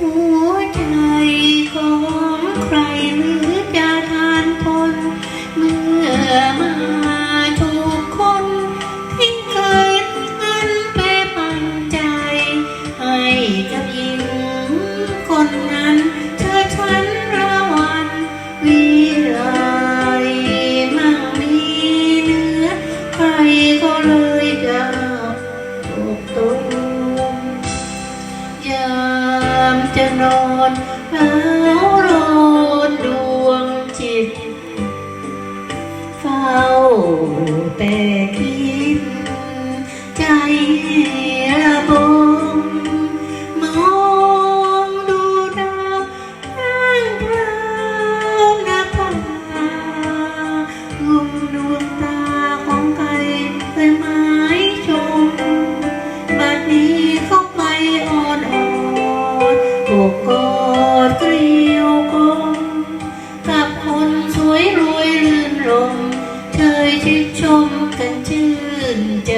you. จะนอน ชื่นชมกันชื่นใจ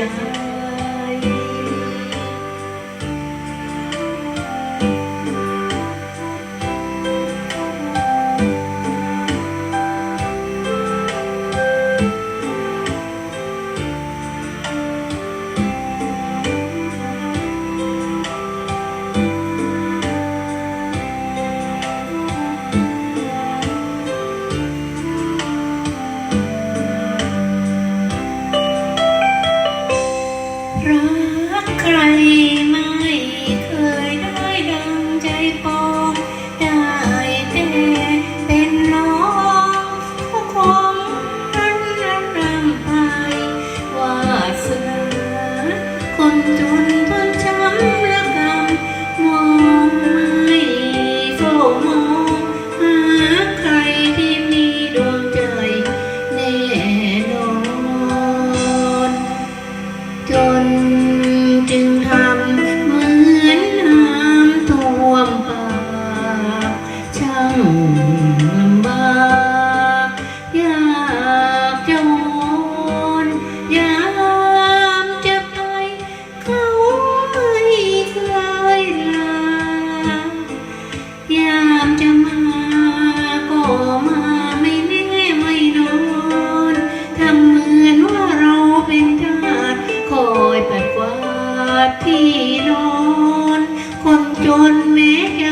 Bye. จึงทำเหมือนน้ำท่วมปากช่าง ที่นอน คนจนแม้จะ